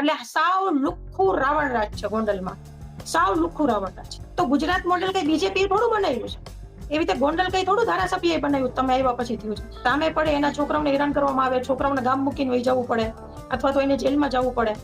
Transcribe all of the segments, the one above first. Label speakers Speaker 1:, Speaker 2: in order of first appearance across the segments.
Speaker 1: એટલે સાવ લુખ્ખું રાવણ રાજ છે ગોંડલમાં. સાવ લુખ્ખું રાવણ રાજ તો ગુજરાત મોડેલ કઈ બીજેપી થોડું બનાવ્યું છે? એવી રીતે ગોંડલ કઈ થોડું ધારાસભ્ય બનાવ્યું તમે આવ્યા પછી થયું છે. સામે પડે એના છોકરાઓને હેરાન કરવામાં આવે, છોકરાઓને ગામ મૂકીને વહી જવું પડે, અથવા તો એને જેલમાં જવું પડે.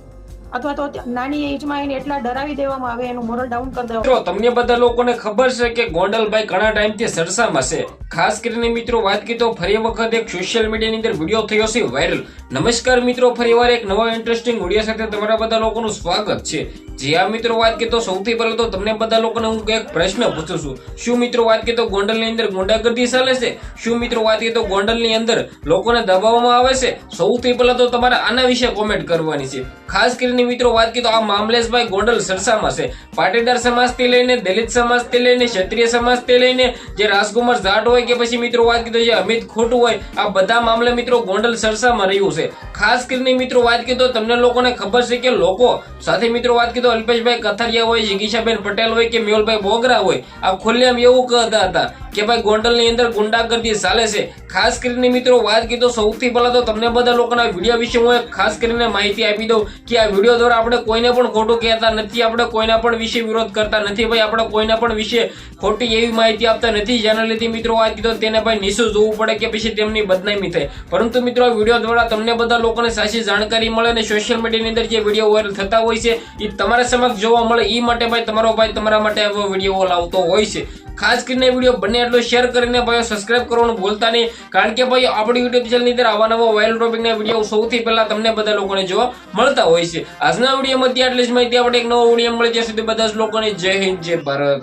Speaker 1: અથવા તો નાની એજમાં એને એટલા ડરાવી દેવામાં આવે એનું મોરલ ડાઉન કરી દેવા
Speaker 2: મિત્રો તમને બધા લોકોને ખબર છે કે ગોંડલભાઈ ઘણા ટાઈમથી સરસામાં છે. ખાસ કરીને મિત્રો વાત કરી તો ફરી વખત એક સોશિયલ મીડિયાની અંદર વીડિયો થયો છે વાયરલ નમસ્કાર મિત્રો ફરીવાર એક નવા ઇન્ટરેસ્ટિંગ વીડિયો સાથે તમારા બધા લોકોનું સ્વાગત છે. જે આ મિત્રો વાત તો સૌથી પહેલા તો તમને બધા લોકોને હું એક પ્રશ્ન પૂછું છું. શું મિત્રો વાત તો ગોંડલની અંદર ગુંડાગર્દી ચાલે છે? શું મિત્રો વાત તો ગોંડલની અંદર લોકોને દબાવવામાં આવે છે? સૌથી પહેલા તો તમારે આના વિશે કોમેન્ટ કરવાની છે. ખાસ કરીને મિત્રો વાત તો આ મામલેશભાઈ ગોંડલ સરસામાં છે. પાટીદાર સમાજથી લઈને, દલિત સમાજથી લઈને, ક્ષત્રિય સમાજથી લઈને, જે રાજકુમાર જાટ હોય કે પછી મિત્રો વાત કરી જે અમિત ખોટું હોય, આ બધા મામલે મિત્રો ગોંડલ સરસામાં રહ્યું છે. ખાસ કરીને મિત્રો વાત કરી તમને લોકોને ખબર છે કે લોકો સાથે મિત્રો વાત કરી તો અલ્પેશભાઈ કથરિયા હોય, જિગીશાબેન પટેલ હોય કે મેહુલભાઈ બોગરા હોય, આ ખુલ્લેમ એવું કહેતા હતા. કે ભાઈ ગોંડલની અંદર ગુંડાગર્દી ચાલે છે. ખાસ કરીને મિત્રો વાત કીધો સૌથી પહેલા તો તમને બધા લોકોના વીડિયો વિશે હું ખાસ કરીને માહિતી આપી દઉં કે આ વીડિયો દ્વારા આપણે કોઈને પણ ખોટું કહેતા નથી, આપણે કોઈના પણ વિશે વિરોધ કરતા નથી ભાઈ, આપણે કોઈના પણ વિશે ખોટી એવી માહિતી આપતા નથી. જેના લીધે મિત્રો વાત કીધો તેને ભાઈ નિશુ જોવું પડે કે પછી તેમની બદનામી થાય. પરંતુ મિત્રો વીડિયો દ્વારા તમને બધા લોકોને સાચી જાણકારી મળે અને સોશિયલ મીડિયાની અંદર જે વીડિયો વાયરલ થતા હોય છે એ તમારા સમક્ષ જોવા મળે. એ માટે ભાઈ તમારો ભાઈ તમારા માટે આવો વીડિયો લાવતો હોય છે. ખાસ કરીને વીડિયો બને એટલો શેર કરીને ભાઈઓ સબસ્ક્રાઇબ કરવાનું ભૂલતા નહીં. કારણ કે ભાઈ આપણી યુટ્યુબ ચેનલની અંદર આવા નવા વાયરલ ટોપિકના વીડિયો સૌથી પહેલા તમને બધા લોકોને જોવા મળતા હોય છે. આજના વિડીયોમાં આટલી જ માહિતી. આપણે એક નવો વીડિયો મળી જશે બધા જ લોકોને જય હિન્દ, જય ભારત.